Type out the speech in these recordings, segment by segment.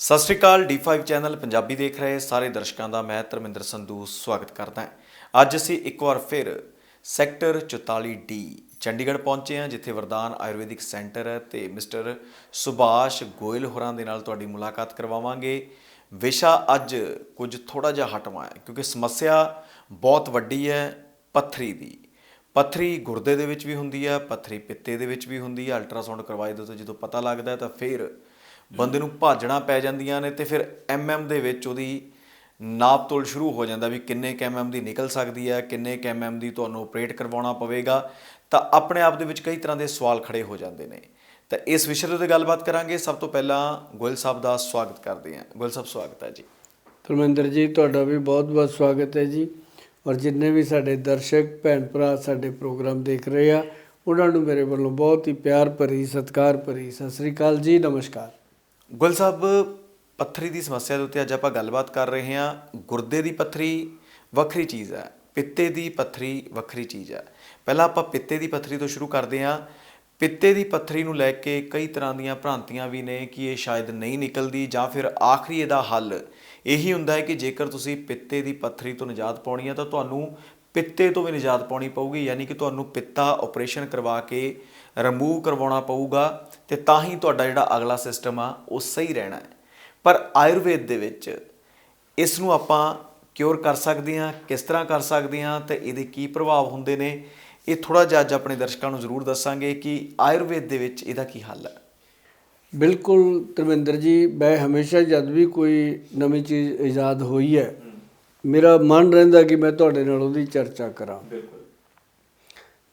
ਸਤਿ ਸ਼੍ਰੀ ਅਕਾਲ D5 channel Punjabi ਦੇਖ ਰਹੇ ਸਾਰੇ ਦਰਸ਼ਕਾਂ ਦਾ, ਮੈਂ ਧਰਮਿੰਦਰ ਸੰਧੂ, ਸਵਾਗਤ ਕਰਦਾ ਹਾਂ। ਅੱਜ ਅਸੀਂ ਇੱਕ ਵਾਰ ਫਿਰ ਸੈਕਟਰ 44D ਚੰਡੀਗੜ੍ਹ ਪਹੁੰਚੇ ਹਾਂ, ਜਿੱਥੇ ਵਰਦਾਨ ਆਯੁਰਵੈਦਿਕ ਸੈਂਟਰ ਹੈ ਤੇ ਮਿਸਟਰ ਸੁਭਾਸ਼ ਗੋਇਲ ਹੋਰਾਂ ਦੇ ਨਾਲ ਤੁਹਾਡੀ ਮੁਲਾਕਾਤ ਕਰਵਾਵਾਂਗੇ। ਵਿਸ਼ਾ ਅੱਜ ਕੁਝ ਥੋੜਾ ਜਿਹਾ ਹਟਵਾ ਹੈ, ਕਿਉਂਕਿ ਸਮੱਸਿਆ ਬਹੁਤ ਵੱਡੀ ਹੈ ਪੱਥਰੀ ਦੀ। ਪੱਥਰੀ ਗੁਰਦੇ ਦੇ ਵਿੱਚ ਵੀ ਹੁੰਦੀ ਹੈ, ਪੱਥਰੀ ਪਿੱਤੇ ਦੇ ਵਿੱਚ ਵੀ ਹੁੰਦੀ ਹੈ, ਅਲਟਰਾਸਾਊਂਡ ਕਰਵਾਏ ਦੋ ਤਾਂ ਜਦੋਂ ਪਤਾ ਲੱਗਦਾ ਤਾਂ ਫਿਰ ਬੰਦੇ ਨੂੰ ਭਾਜਣਾ ਪੈ ਜਾਂਦੀਆਂ ਨੇ ਤੇ ਫਿਰ ਐਮਐਮ ਦੇ ਵਿੱਚ ਉਹਦੀ ਨਾਪ ਤੋਲ ਸ਼ੁਰੂ ਹੋ ਜਾਂਦਾ ਵੀ ਕਿੰਨੇ ਐਮਐਮ ਦੀ ਨਿਕਲ ਸਕਦੀ ਹੈ, ਕਿੰਨੇ ਐਮਐਮ ਦੀ ਤੁਹਾਨੂੰ ਆਪਰੇਟ ਕਰਵਾਉਣਾ ਪਵੇਗਾ। ਤਾਂ ਆਪਣੇ ਆਪ ਦੇ ਵਿੱਚ ਕਈ ਤਰ੍ਹਾਂ ਦੇ ਸਵਾਲ ਖੜੇ ਹੋ ਜਾਂਦੇ ਨੇ। ਤਾਂ ਇਸ ਵਿਸ਼ੇ ਦੇ ਉੱਤੇ ਗੱਲਬਾਤ ਕਰਾਂਗੇ। ਸਭ ਤੋਂ ਪਹਿਲਾਂ ਗੋਇਲ ਸਾਹਿਬ ਦਾ ਸਵਾਗਤ ਕਰਦੇ ਹਾਂ। ਗੋਇਲ ਸਾਹਿਬ, ਸਵਾਗਤ ਹੈ ਜੀ। ਧਰਮਿੰਦਰ ਜੀ, ਤੁਹਾਡਾ ਵੀ ਬਹੁਤ-ਬਹੁਤ ਸਵਾਗਤ ਹੈ ਜੀ। ਔਰ ਜਿੰਨੇ ਵੀ ਸਾਡੇ ਦਰਸ਼ਕ, ਭੈਣ ਭਰਾ ਸਾਡੇ ਪ੍ਰੋਗਰਾਮ ਦੇਖ ਰਹੇ ਆ, ਉਹਨਾਂ ਨੂੰ ਮੇਰੇ ਵੱਲੋਂ ਬਹੁਤ ਹੀ ਪਿਆਰ ਭਰੀ, ਸਤਿਕਾਰ ਭਰੀ ਸਤਿ ਸ੍ਰੀ ਅਕਾਲ ਜੀ। ਨਮਸਕਾਰ। ਗੁਲ ਸਾਹਿਬ, ਪੱਥਰੀ ਦੀ ਸਮੱਸਿਆ ਦੇ ਉੱਤੇ ਅੱਜ ਆਪਾਂ ਗੱਲਬਾਤ ਕਰ ਰਹੇ ਹਾਂ। ਗੁਰਦੇ ਦੀ ਪੱਥਰੀ ਵੱਖਰੀ ਚੀਜ਼ ਹੈ, ਪਿੱਤੇ ਦੀ ਪੱਥਰੀ ਵੱਖਰੀ ਚੀਜ਼ ਹੈ। ਪਹਿਲਾਂ ਆਪਾਂ ਪਿੱਤੇ ਦੀ ਪੱਥਰੀ ਤੋਂ ਸ਼ੁਰੂ ਕਰਦੇ ਹਾਂ। ਪਿੱਤੇ ਦੀ ਪੱਥਰੀ ਨੂੰ ਲੈ ਕੇ ਕਈ ਤਰ੍ਹਾਂ ਦੀਆਂ ਭ੍ਰਾਂਤੀਆਂ ਵੀ ਨੇ ਕਿ ਇਹ ਸ਼ਾਇਦ ਨਹੀਂ ਨਿਕਲਦੀ ਜਾਂ ਫਿਰ ਆਖਰੀ ਇਹਦਾ ਹੱਲ ਇਹੀ ਹੁੰਦਾ ਹੈ ਕਿ ਜੇਕਰ ਤੁਸੀਂ ਪਿੱਤੇ ਦੀ ਪੱਥਰੀ ਤੋਂ ਨਿਜਾਤ ਪਾਉਣੀ ਹੈ ਤਾਂ ਤੁਹਾਨੂੰ ਪਿੱਤੇ ਤੋਂ ਵੀ ਨਿਜਾਤ ਪਾਉਣੀ ਪਊਗੀ, ਯਾਨੀ ਕਿ ਤੁਹਾਨੂੰ ਪਿੱਤਾ ਆਪਰੇਸ਼ਨ ਕਰਵਾ ਕੇ ਰਿਮੂਵ ਕਰਵਾਉਣਾ ਪਊਗਾ ਤੇ ਤਾਂ ਹੀ ਤੁਹਾਡਾ ਜਿਹੜਾ ਅਗਲਾ ਸਿਸਟਮ ਆ ਉਹ ਸਹੀ ਰਹਿਣਾ ਹੈ। ਪਰ ਆਯੁਰਵੇਦ ਦੇ ਵਿੱਚ ਇਸ ਨੂੰ ਆਪਾਂ ਕਿਉਰ ਕਰ ਸਕਦੇ ਹਾਂ ਕਿਸ ਤਰ੍ਹਾਂ ਕਰ ਸਕਦੇ ਹਾਂ ਤੇ ਇਹਦੇ ਕੀ ਪ੍ਰਭਾਵ ਹੁੰਦੇ ਨੇ ਇਹ ਥੋੜਾ ਜਿਹਾ ਅੱਜ ਆਪਣੇ ਦਰਸ਼ਕਾਂ ਨੂੰ ਜ਼ਰੂਰ ਦੱਸਾਂਗੇ ਕਿ ਆਯੁਰਵੇਦ ਦੇ ਵਿੱਚ ਇਹਦਾ ਕੀ ਹੱਲ ਹੈ। ਬਿਲਕੁਲ ਧਰਮਿੰਦਰ ਜੀ ਮੈਂ ਹਮੇਸ਼ਾ ਜਦ ਵੀ ਕੋਈ ਨਵੀਂ ਚੀਜ਼ ਇਜਾਦ ਹੋਈ ਹੈ। ਮੇਰਾ ਮਨ ਰਹਿੰਦਾ ਕਿ ਮੈਂ ਤੁਹਾਡੇ ਨਾਲ ਉਹਦੀ ਚਰਚਾ ਕਰਾਂ। ਬਿਲਕੁਲ।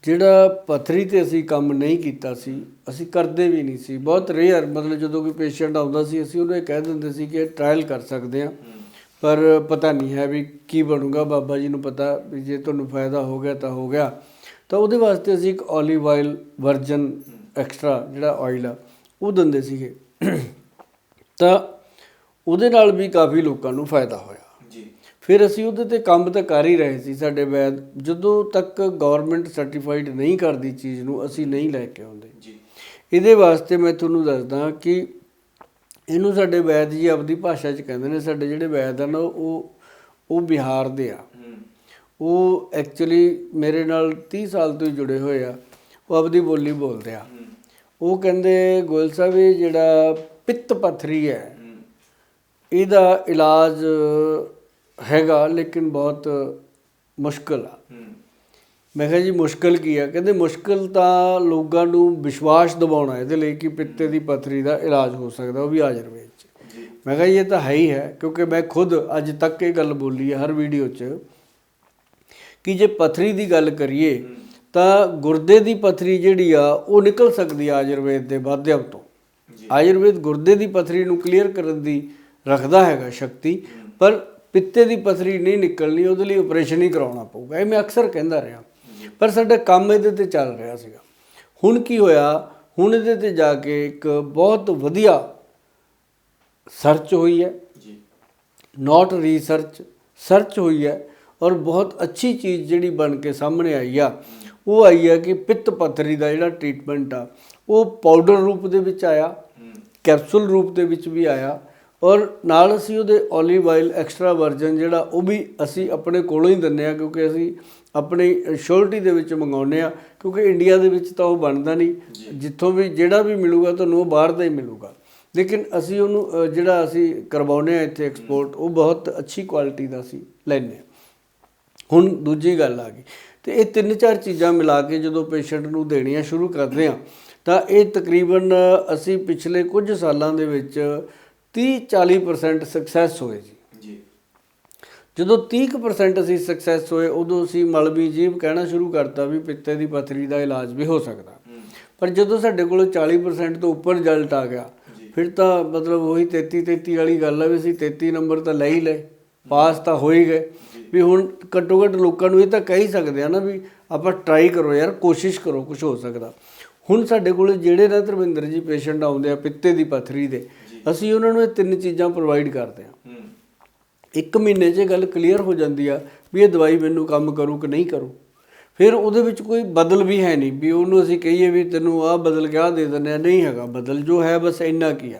ਜਿਹੜਾ ਪੱਥਰੀ ਤੇ ਅਸੀਂ ਕੰਮ ਨਹੀਂ ਕੀਤਾ ਸੀ, ਅਸੀਂ ਕਰਦੇ ਵੀ ਨਹੀਂ ਸੀ। ਬਹੁਤ ਰੇਅਰ ਮਤਲਬ ਜਦੋਂ ਕੋਈ ਪੇਸ਼ੈਂਟ ਆਉਂਦਾ ਸੀ, ਅਸੀਂ ਉਹਨੂੰ ਇਹ ਕਹਿ ਦਿੰਦੇ ਸੀ ਕਿ ਟ੍ਰਾਇਲ ਕਰ ਸਕਦੇ ਆ ਪਰ ਪਤਾ ਨਹੀਂ ਹੈ ਵੀ ਕੀ ਬਣੂਗਾ, ਬਾਬਾ ਜੀ ਨੂੰ ਪਤਾ ਵੀ ਜੇ ਤੁਹਾਨੂੰ ਫਾਇਦਾ ਹੋ ਗਿਆ ਤਾਂ ਹੋ ਗਿਆ। ਤਾਂ ਉਹਦੇ ਵਾਸਤੇ ਅਸੀਂ ਇੱਕ 올ਿਵ ਆਇਲ ਵਰਜਨ ਐਕਸਟਰਾ ਜਿਹੜਾ ਆਇਲ ਆ, ਉਹ ਦਿੰਦੇ ਸੀਗੇ। ਤਾਂ ਉਹਦੇ ਨਾਲ ਵੀ ਕਾਫੀ ਲੋਕਾਂ ਨੂੰ ਫਾਇਦਾ ਹੋਇਆ। ਫਿਰ ਅਸੀਂ ਉਹਦੇ ਤੇ ਕੰਮ ਤਾਂ ਕਰ ਹੀ ਰਹੇ ਸੀ ਸਾਡੇ ਵੈਦ। ਜਦੋਂ ਤੱਕ ਗਵਰਨਮੈਂਟ ਸਰਟੀਫਾਈਡ ਨਹੀਂ ਕਰਦੀ ਚੀਜ਼ ਨੂੰ ਅਸੀਂ ਨਹੀਂ ਲੈ ਕੇ ਆਉਂਦੇ। ਜੀ। ਇਹਦੇ ਵਾਸਤੇ ਮੈਂ ਤੁਹਾਨੂੰ ਦੱਸਦਾ ਕਿ ਇਹਨੂੰ ਸਾਡੇ ਵੈਦ ਜੀ ਆਪਦੀ ਭਾਸ਼ਾ 'ਚ ਕਹਿੰਦੇ ਨੇ ਸਾਡੇ ਜਿਹੜੇ ਵੈਦ ਹਨ ਉਹ ਉਹ ਬਿਹਾਰ ਦੇ ਆ। ਉਹ ਐਕਚੁਅਲੀ ਮੇਰੇ ਨਾਲ 30 ਸਾਲ ਤੋਂ ਹੀ ਜੁੜੇ ਹੋਏ ਆ। ਉਹ ਆਪਦੀ ਬੋਲੀ ਬੋਲਦੇ ਆ। ਉਹ ਕਹਿੰਦੇ ਗੋਇਲ ਸਾਹਿਬ ਇਹ ਜਿਹੜਾ ਪਿੱਤ ਪੱਥਰੀ ਹੈ। ਇਹਦਾ ਇਲਾਜ ਹੈਗਾ ਲੇਕਿਨ ਬਹੁਤ ਮੁਸ਼ਕਲ ਆ। ਮੈਂ ਕਿਹਾ ਜੀ ਮੁਸ਼ਕਲ ਕੀ ਆ? ਕਹਿੰਦੇ ਮੁਸ਼ਕਲ ਤਾਂ ਲੋਕਾਂ ਨੂੰ ਵਿਸ਼ਵਾਸ ਦਿਵਾਉਣਾ ਇਹਦੇ ਲਈ ਕਿ ਪਿੱਤੇ ਦੀ ਪੱਥਰੀ ਦਾ ਇਲਾਜ ਹੋ ਸਕਦਾ ਉਹ ਵੀ ਆਯੁਰਵੇਦ ਚ। ਮੈਂ ਕਿਹਾ ਇਹ ਤਾਂ ਹੈ ਹੀ ਹੈ ਕਿਉਂਕਿ ਮੈਂ ਖੁਦ ਅੱਜ ਤੱਕ ਇਹ ਗੱਲ ਬੋਲੀ ਹੈ ਹਰ ਵੀਡੀਓ 'ਚ ਕਿ ਜੇ ਪੱਥਰੀ ਦੀ ਗੱਲ ਕਰੀਏ ਤਾਂ ਗੁਰਦੇ ਦੀ ਪੱਥਰੀ ਜਿਹੜੀ ਆ ਉਹ ਨਿਕਲ ਸਕਦੀ ਆ ਆਯੁਰਵੇਦ ਦੇ ਮਾਧਿਅਮ ਤੋਂ। ਆਯੁਰਵੇਦ ਗੁਰਦੇ ਦੀ ਪੱਥਰੀ ਨੂੰ ਕਲੀਅਰ ਕਰਨ ਦੀ ਰੱਖਦਾ ਹੈਗਾ ਸ਼ਕਤੀ ਪਰ ਪਿੱਤੇ ਦੀ ਪੱਥਰੀ ਨਹੀਂ ਨਿਕਲਣੀ ਉਹਦੇ ਲਈ ਆਪਰੇਸ਼ਨ ਹੀ ਕਰਾਉਣਾ ਪਊਗਾ। ਇਹ ਮੈਂ ਅਕਸਰ ਕਹਿੰਦਾ ਰਿਹਾ। ਪਰ ਸਾਡਾ ਕੰਮ ਇਹਦੇ ਤੇ ਚੱਲ ਰਿਹਾ ਸੀਗਾ। ਹੁਣ ਕੀ ਹੋਇਆ? ਹੁਣ ਇਹਦੇ ਤੇ ਜਾ ਕੇ ਇੱਕ ਬਹੁਤ ਵਧੀਆ ਸਰਚ ਹੋਈ ਹੈ। ਜੀ। ਨਾਟ ਰਿਸਰਚ ਸਰਚ ਹੋਈ ਹੈ ਔਰ ਬਹੁਤ ਅੱਛੀ ਚੀਜ਼ ਜਿਹੜੀ ਬਣ ਕੇ ਸਾਹਮਣੇ ਆਈ ਆ ਉਹ ਆਈ ਹੈ ਕਿ ਪਿੱਤ ਪੱਥਰੀ ਦਾ ਜਿਹੜਾ ਟ੍ਰੀਟਮੈਂਟ ਆ ਉਹ ਪਾਊਡਰ ਰੂਪ ਦੇ ਵਿੱਚ ਆਇਆ ਕੈਪਸੂਲ ਰੂਪ ਦੇ ਵਿੱਚ ਵੀ ਆਇਆ। ਔਰ ਨਾਲ ਅਸੀਂ ਉਹਦੇ 올ਿਵ ਆਇਲ ਐਕਸਟਰਾ ਵਰਜਨ ਜਿਹੜਾ ਉਹ ਵੀ ਅਸੀਂ ਆਪਣੇ ਕੋਲੋਂ ਹੀ ਦਿੰਨੇ ਆ ਕਿਉਂਕਿ ਅਸੀਂ ਆਪਣੀ ਸ਼ੋਰਟੀ ਦੇ ਵਿੱਚ ਮੰਗਾਉਂਦੇ ਆ ਕਿਉਂਕਿ ਇੰਡੀਆ ਦੇ ਵਿੱਚ ਤਾਂ ਉਹ ਬਣਦਾ ਨਹੀਂ। ਜਿੱਥੋਂ ਵੀ ਜਿਹੜਾ ਵੀ ਮਿਲੂਗਾ ਤੁਹਾਨੂੰ ਉਹ ਬਾਹਰ ਦਾ ਹੀ ਮਿਲੂਗਾ। ਲੇਕਿਨ ਅਸੀਂ ਉਹਨੂੰ ਜਿਹੜਾ ਅਸੀਂ ਕਰਵਾਉਂਦੇ ਆ ਇੱਥੇ ਐਕਸਪੋਰਟ ਉਹ ਬਹੁਤ ਅੱਛੀ ਕੁਆਲਿਟੀ ਦਾ ਲੈਂਦੇ ਹਾਂ। ਹੁਣ ਦੂਜੀ ਗੱਲ ਆ ਗਈ। ਤੇ ਇਹ ਤਿੰਨ ਚਾਰ ਚੀਜ਼ਾਂ ਮਿਲਾ ਕੇ ਜਦੋਂ ਪੇਸ਼ੈਂਟ ਨੂੰ ਦੇਣੀਆਂ ਸ਼ੁਰੂ ਕਰਦੇ ਆ ਤਾਂ ਇਹ ਤਕਰੀਬਨ ਅਸੀਂ ਪਿਛਲੇ ਕੁਝ ਸਾਲਾਂ ਦੇ ਵਿੱਚ 30 40% ਸਕਸੈਸ ਹੋਏ ਜੀ। ਜੀ। ਜਦੋਂ 30% ਅਸੀਂ ਸਕਸੈਸ ਹੋਏ ਉਦੋਂ ਅਸੀਂ ਮਲਬੀ ਜੀਵ ਕਹਿਣਾ ਸ਼ੁਰੂ ਕਰਤਾ ਵੀ ਪਿੱਤੇ ਦੀ ਪੱਥਰੀ ਦਾ ਇਲਾਜ ਵੀ ਹੋ ਸਕਦਾ। ਪਰ ਜਦੋਂ ਸਾਡੇ ਕੋਲ 40% ਤੋਂ ਉੱਪਰ ਰਿਜ਼ਲਟ ਆ ਗਿਆ ਫਿਰ ਤਾਂ ਮਤਲਬ ਉਹੀ 33 33 ਵਾਲੀ ਗੱਲ ਆ ਵੀ ਅਸੀਂ 33 ਨੰਬਰ ਤਾਂ ਲੈ ਹੀ ਲਏ ਪਾਸ ਤਾਂ ਹੋ ਹੀ ਗਏ। ਵੀ ਹੁਣ ਘੱਟੋ ਘੱਟ ਲੋਕਾਂ ਨੂੰ ਇਹ ਤਾਂ ਕਹਿ ਹੀ ਸਕਦੇ ਆ ਨਾ ਵੀ ਆਪਾਂ ਟਰਾਈ ਕਰੋ ਯਾਰ ਕੋਸ਼ਿਸ਼ ਕਰੋ ਕੁਝ ਹੋ ਸਕਦਾ। ਹੁਣ ਸਾਡੇ ਕੋਲ ਜਿਹੜੇ ਨਾ ਧਰਮਿੰਦਰ ਜੀ ਪੇਸ਼ੈਂਟ ਆਉਂਦੇ ਆ ਪਿੱਤੇ ਦੀ ਪੱਥਰੀ ਦੇ ਅਸੀਂ ਉਹਨਾਂ ਨੂੰ ਇਹ ਤਿੰਨ ਚੀਜ਼ਾਂ ਪ੍ਰੋਵਾਈਡ ਕਰਦੇ ਆ ਇੱਕ ਮਹੀਨੇ 'ਚ ਇਹ ਗੱਲ ਕਲੀਅਰ ਹੋ ਜਾਂਦੀ ਆ ਵੀ ਇਹ ਦਵਾਈ ਮੈਨੂੰ ਕੰਮ ਕਰੂ ਕਿ ਨਹੀਂ ਕਰੂ। ਫਿਰ ਉਹਦੇ ਵਿੱਚ ਕੋਈ ਬਦਲ ਵੀ ਹੈ ਨਹੀਂ ਵੀ ਉਹਨੂੰ ਅਸੀਂ ਕਹੀਏ ਵੀ ਤੈਨੂੰ ਆਹ ਬਦਲ ਕੇ ਆਹ ਦੇ ਦਿੰਦੇ ਆ ਨਹੀਂ ਹੈਗਾ। ਬਦਲ ਜੋ ਹੈ ਬਸ ਇੰਨਾ ਕੀ ਆ।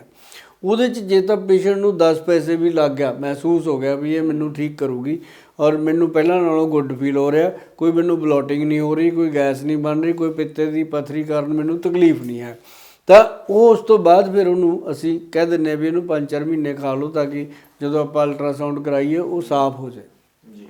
ਉਹਦੇ 'ਚ ਜੇ ਤਾਂ ਪੇਸ਼ੈਂਟ ਨੂੰ 10 ਪੈਸੇ ਵੀ ਲੱਗ ਗਿਆ ਮਹਿਸੂਸ ਹੋ ਗਿਆ ਵੀ ਇਹ ਮੈਨੂੰ ਠੀਕ ਕਰੂਗੀ ਔਰ ਮੈਨੂੰ ਪਹਿਲਾਂ ਨਾਲੋਂ ਗੁੱਡ ਫੀਲ ਹੋ ਰਿਹਾ ਕੋਈ ਮੈਨੂੰ ਬਲੋਟਿੰਗ ਨਹੀਂ ਹੋ ਰਹੀ ਕੋਈ ਗੈਸ ਨਹੀਂ ਬਣ ਰਹੀ ਕੋਈ ਪਿੱਤੇ ਦੀ ਪਥਰੀ ਕਾਰਨ ਮੈਨੂੰ ਤਕਲੀਫ ਨਹੀਂ ਹੈ। ਤਾਂ ਉਹ ਉਸ ਤੋਂ ਬਾਅਦ ਫਿਰ ਉਹਨੂੰ ਅਸੀਂ ਕਹਿ ਦਿੰਨੇ ਵੀ ਇਹਨੂੰ 5-4 ਮਹੀਨੇ ਖਾ ਲਓ ਤਾਂ ਕਿ ਜਦੋਂ ਆਪਾਂ ਅਲਟਰਾਸਾਊਂਡ ਕਰਾਈਏ ਉਹ ਸਾਫ਼ ਹੋ ਜਾਏ। ਜੀ।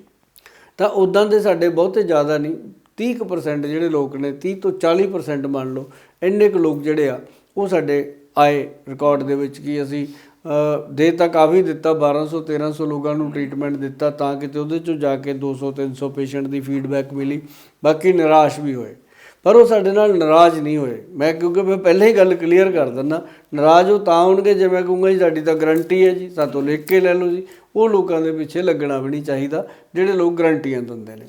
ਤਾਂ ਉਦਾਂ ਦੇ ਸਾਡੇ ਬਹੁਤੇ ਜ਼ਿਆਦਾ ਨਹੀਂ 30% ਜਿਹੜੇ ਲੋਕ ਨੇ 30 ਤੋਂ 40% ਮੰਨ ਲਓ ਇੰਨੇ ਕੁ ਲੋਕ ਜਿਹੜੇ ਆ ਉਹ ਸਾਡੇ ਆਏ ਰਿਕਾਰਡ ਦੇ ਵਿੱਚ ਕੀ ਅਸੀਂ ਦੇ ਤਾਂ ਕਾਫੀ ਦਿੱਤਾ 1200 1300 ਲੋਕਾਂ ਨੂੰ ਟ੍ਰੀਟਮੈਂਟ ਦਿੱਤਾ ਤਾਂ ਕਿਤੇ ਉਹਦੇ ਚੋਂ ਜਾ ਕੇ 200 300 ਪੇਸ਼ੈਂਟ ਦੀ ਫੀਡਬੈਕ ਮਿਲੀ ਬਾਕੀ ਨਿਰਾਸ਼ ਵੀ ਹੋਏ। ਪਰ ਉਹ ਸਾਡੇ ਨਾਲ ਨਾਰਾਜ਼ ਨਹੀਂ ਹੋਏ। ਮੈਂ ਕਿਉਂਕਿ ਮੈਂ ਪਹਿਲਾਂ ਹੀ ਗੱਲ ਕਲੀਅਰ ਕਰ ਦਿੰਦਾ। ਨਾਰਾਜ਼ ਉਹ ਤਾਂ ਹੋਣਗੇ ਜੇ ਮੈਂ ਕਹੂੰਗਾ ਜੀ, ਸਾਡੀ ਤਾਂ ਗਰੰਟੀ ਹੈ ਜੀ, ਸਾਤੋਂ ਲਿਖ ਕੇ ਲੈ ਲਓ ਜੀ। ਉਹ ਲੋਕਾਂ ਦੇ ਪਿੱਛੇ ਲੱਗਣਾ ਵੀ ਨਹੀਂ ਚਾਹੀਦਾ, ਜਿਹੜੇ ਲੋਕ ਗਰੰਟੀਆਂ ਦਿੰਦੇ ਨੇ।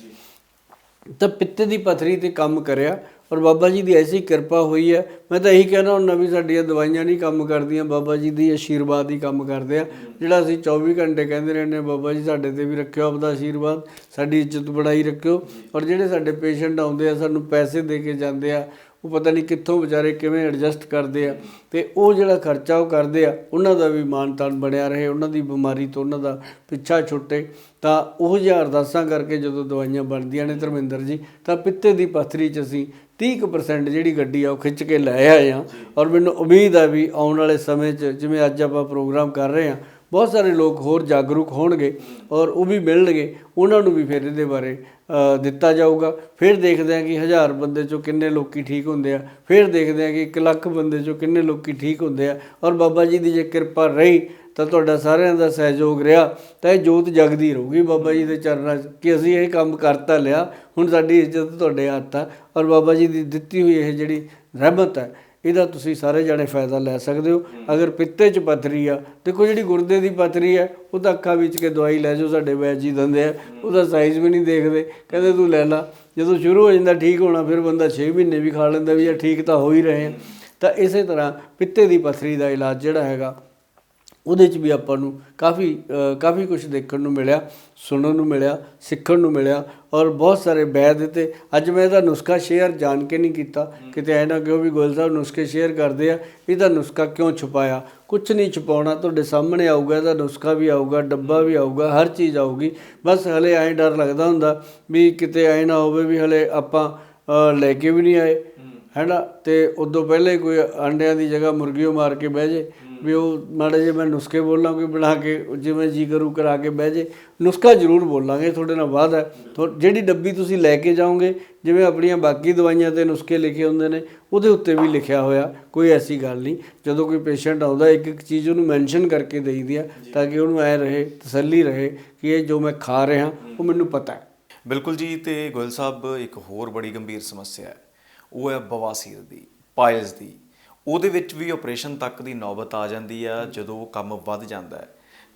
ਤਾਂ ਪਿੱਤੇ ਦੀ ਪਥਰੀ ਤੇ ਕੰਮ ਕਰਿਆ ਔਰ ਬਾਬਾ ਜੀ ਦੀ ਐਸੀ ਕਿਰਪਾ ਹੋਈ ਹੈ। ਮੈਂ ਤਾਂ ਇਹੀ ਕਹਿਣਾ ਹੁੰਦਾ ਵੀ ਸਾਡੀਆਂ ਦਵਾਈਆਂ ਨਹੀਂ ਕੰਮ ਕਰਦੀਆਂ ਬਾਬਾ ਜੀ ਦੀ ਆਸ਼ੀਰਵਾਦ ਹੀ ਕੰਮ ਕਰਦੇ ਆ। ਜਿਹੜਾ ਅਸੀਂ 24 ਘੰਟੇ ਕਹਿੰਦੇ ਰਹਿੰਦੇ ਹਾਂ, ਬਾਬਾ ਜੀ ਸਾਡੇ ਤੇ ਵੀ ਰੱਖਿਓ ਆਪਦਾ ਆਸ਼ੀਰਵਾਦ ਸਾਡੀ ਇੱਜ਼ਤ ਬੜਾਈ ਰੱਖਿਓ। ਔਰ ਜਿਹੜੇ ਸਾਡੇ ਪੇਸ਼ੈਂਟ ਆਉਂਦੇ ਆ ਸਾਨੂੰ ਪੈਸੇ ਦੇ ਕੇ ਜਾਂਦੇ ਆ ਉਹ ਪਤਾ ਨਹੀਂ ਕਿੱਥੋਂ ਵਿਚਾਰੇ ਕਿਵੇਂ ਐਡਜਸਟ ਕਰਦੇ ਆ। ਤੇ ਉਹ ਜਿਹੜਾ ਖਰਚਾ ਉਹ ਕਰਦੇ ਆ ਉਹਨਾਂ ਦਾ ਵੀ ਮਾਨ ਤਾਨ ਬਣਿਆ ਰਹੇ ਉਹਨਾਂ ਦੀ ਬਿਮਾਰੀ ਤੋਂ ਉਹਨਾਂ ਦਾ ਪਿੱਛਾ ਛੁੱਟੇ। ਤਾਂ ਉਹ ਜਿਹਾ ਅਰਦਾਸਾਂ ਕਰਕੇ ਜਦੋਂ ਦਵਾਈਆਂ ਬਣਦੀਆਂ ਨੇ ਧਰਮਿੰਦਰ ਜੀ ਤਾਂ ਪਿੱਤੇ ਦੀ ਪੱਥਰੀ 'ਚ ਅਸੀਂ 30% ਜਿਹੜੀ ਗੱਡੀ ਆ ਉਹ ਖਿੱਚ ਕੇ ਲੈ ਆਏ ਆ। ਔਰ ਮੈਨੂੰ ਉਮੀਦ ਆ ਵੀ ਆਉਣ ਵਾਲੇ ਸਮੇਂ 'ਚ ਜਿਵੇਂ ਅੱਜ ਆਪਾਂ ਪ੍ਰੋਗਰਾਮ ਕਰ ਰਹੇ ਆ, ਬਹੁਤ ਸਾਰੇ ਲੋਕ ਹੋਰ ਜਾਗਰੂਕ ਹੋਣਗੇ ਔਰ ਉਹ ਵੀ ਮਿਲਣਗੇ। ਉਹਨਾਂ ਨੂੰ ਵੀ ਫਿਰ ਇਹਦੇ ਬਾਰੇ ਦਿੱਤਾ ਜਾਊਗਾ। ਫਿਰ ਦੇਖਦੇ ਆ ਕਿ ਹਜ਼ਾਰ ਬੰਦੇ ਚੋਂ ਕਿੰਨੇ ਲੋਕੀ ਠੀਕ ਹੁੰਦੇ ਆ। ਫਿਰ ਦੇਖਦੇ ਆ ਕਿ 1 ਲੱਖ ਬੰਦੇ ਚੋਂ ਕਿੰਨੇ ਲੋਕੀ ਠੀਕ ਹੁੰਦੇ ਆ। ਔਰ ਬਾਬਾ ਜੀ ਦੀ ਜੇ ਕਿਰਪਾ ਰਹੀ ਤਾਂ ਤੁਹਾਡਾ ਸਾਰਿਆਂ ਦਾ ਸਹਿਯੋਗ ਰਿਹਾ। ਤਾਂ ਇਹ ਜੋਤ ਜਗਦੀ ਰਹੂਗੀ ਬਾਬਾ ਜੀ ਦੇ ਚਰਨਾਂ 'ਚ ਕਿ ਅਸੀਂ ਇਹ ਕੰਮ ਕਰਤਾ ਲਿਆ। ਹੁਣ ਸਾਡੀ ਇੱਜ਼ਤ ਤੁਹਾਡੇ ਹੱਥ ਆ ਔਰ ਬਾਬਾ ਜੀ ਦੀ ਦਿੱਤੀ ਹੋਈ ਇਹ ਜਿਹੜੀ ਰਹਿਮਤ ਹੈ, ਇਹਦਾ ਤੁਸੀਂ ਸਾਰੇ ਜਣੇ ਫਾਇਦਾ ਲੈ ਸਕਦੇ ਹੋ। ਅਗਰ ਪਿੱਤੇ 'ਚ ਪਥਰੀ ਆ, ਦੇਖੋ ਜਿਹੜੀ ਗੁਰਦੇ ਦੀ ਪਥਰੀ ਹੈ, ਉਹ ਤਾਂ ਅੱਖਾਂ ਵਿੱਚ ਕੇ ਦਵਾਈ ਲੈ ਜਾਓ, ਸਾਡੇ ਵੈਦ ਜੀ ਦਿੰਦੇ ਆ। ਉਹਦਾ ਸਾਈਜ਼ ਵੀ ਨਹੀਂ ਦੇਖਦੇ। ਕਹਿੰਦੇ ਤੂੰ ਲੈ ਲਾ। ਜਦੋਂ ਸ਼ੁਰੂ ਹੋ ਜਾਂਦਾ ਠੀਕ ਹੋਣਾ, ਫਿਰ ਬੰਦਾ 6 ਮਹੀਨੇ ਵੀ ਖਾ ਲੈਂਦਾ ਵੀ ਇਹ ਠੀਕ ਤਾਂ ਹੋ ਹੀ ਰਹੇ ਆ। ਤਾਂ ਇਸੇ ਤਰ੍ਹਾਂ ਪਿੱਤੇ ਦੀ ਪਥਰੀ ਦਾ ਇਲਾਜ ਜਿਹੜਾ ਹੈਗਾ ਉਹਦੇ 'ਚ ਵੀ ਆਪਾਂ ਨੂੰ ਕਾਫੀ ਕਾਫੀ ਕੁਝ ਦੇਖਣ ਨੂੰ ਮਿਲਿਆ ਸੁਣਨ ਨੂੰ ਮਿਲਿਆ ਸਿੱਖਣ ਨੂੰ ਮਿਲਿਆ ਔਰ ਬਹੁਤ ਸਾਰੇ ਵੈਦ ਤੇ ਅੱਜ ਮੈਂ ਇਹਦਾ ਨੁਸਖਾ ਸ਼ੇਅਰ ਜਾਣ ਕੇ ਨਹੀਂ ਕੀਤਾ। ਕਿਤੇ ਐ ਨਾ ਕਿਉਂ ਵੀ ਗੋਇਲ ਸਾਹਿਬ ਨੁਸਖੇ ਸ਼ੇਅਰ ਕਰਦੇ ਆ ਇਹਦਾ ਨੁਸਖਾ ਕਿਉਂ ਛੁਪਾਇਆ? ਕੁਝ ਨਹੀਂ ਛੁਪਾਉਣਾ ਤੁਹਾਡੇ ਸਾਹਮਣੇ ਆਊਗਾ ਇਹਦਾ ਨੁਸਖਾ ਵੀ ਆਊਗਾ ਡੱਬਾ ਵੀ ਆਊਗਾ ਹਰ ਚੀਜ਼ ਆਊਗੀ। ਬਸ ਹਲੇ ਐਂ ਡਰ ਲੱਗਦਾ ਹੁੰਦਾ ਵੀ ਕਿਤੇ ਐ ਨਾ ਹੋਵੇ ਵੀ ਹਲੇ ਆਪਾਂ ਲੈ ਕੇ ਵੀ ਨਹੀਂ ਆਏ। ਹੈਨਾ? ਤੇ ਉਦੋਂ ਪਹਿਲੇ ਕੋਈ ਅੰਡਿਆਂ ਦੀ ਜਗ੍ਹਾ ਮੁਰਗੀਓ ਮਾਰ ਕੇ ਬਹਿ ਜੇ। ਵੀ ਉਹ ਮਾੜੇ ਜੇ ਮੈਂ ਨੁਸਖੇ ਬੋਲਾਂ ਕੋਈ ਬਣਾ ਕੇ ਜਿਵੇਂ ਜੀ ਕਰੂ ਕਰਾ ਕੇ ਬਹਿ ਜੇ। ਨੁਸਖਾ ਜ਼ਰੂਰ ਬੋਲਾਂਗੇ ਤੁਹਾਡੇ ਨਾਲ ਤੁਹਾ- ਜਿਹੜੀ ਡੱਬੀ ਤੁਸੀਂ ਲੈ ਕੇ ਜਾਓਗੇ ਜਿਵੇਂ ਆਪਣੀਆਂ ਬਾਕੀ ਦਵਾਈਆਂ ਤੇ ਨੁਸਖੇ ਲਿਖੇ ਹੁੰਦੇ ਨੇ ਉਹਦੇ ਉੱਤੇ ਵੀ ਲਿਖਿਆ ਹੋਇਆ ਕੋਈ ਐਸੀ ਗੱਲ ਨਹੀਂ। ਜਦੋਂ ਕੋਈ ਪੇਸ਼ੈਂਟ ਆਉਂਦਾ ਇੱਕ ਇੱਕ ਚੀਜ਼ ਉਹਨੂੰ ਮੈਂਸ਼ਨ ਕਰਕੇ ਦੇਈਦੀ ਆ ਤਾਂ ਕਿ ਉਹਨੂੰ ਐ ਰਹੇ ਤਸੱਲੀ ਰਹੇ ਕਿ ਇਹ ਜੋ ਮੈਂ ਖਾ ਰਿਹਾ ਉਹ ਮੈਨੂੰ ਪਤਾ ਹੈ। ਬਿਲਕੁਲ ਜੀ ਤੇ ਗੋਇਲ ਸਾਹਿਬ ਇੱਕ ਹੋਰ ਬੜੀ ਗੰਭੀਰ ਸਮੱਸਿਆ ਹੈ। ਉਹ ਹੈ ਬਵਾਸੀਰ ਦੀ ਪਾਇਲਸ ਦੀ। ਉਹਦੇ ਵਿੱਚ ਵੀ ਆਪਰੇਸ਼ਨ ਤੱਕ ਦੀ ਨੌਬਤ ਆ ਜਾਂਦੀ ਆ, ਜਦੋਂ ਕੰਮ ਵੱਧ ਜਾਂਦਾ ਹੈ।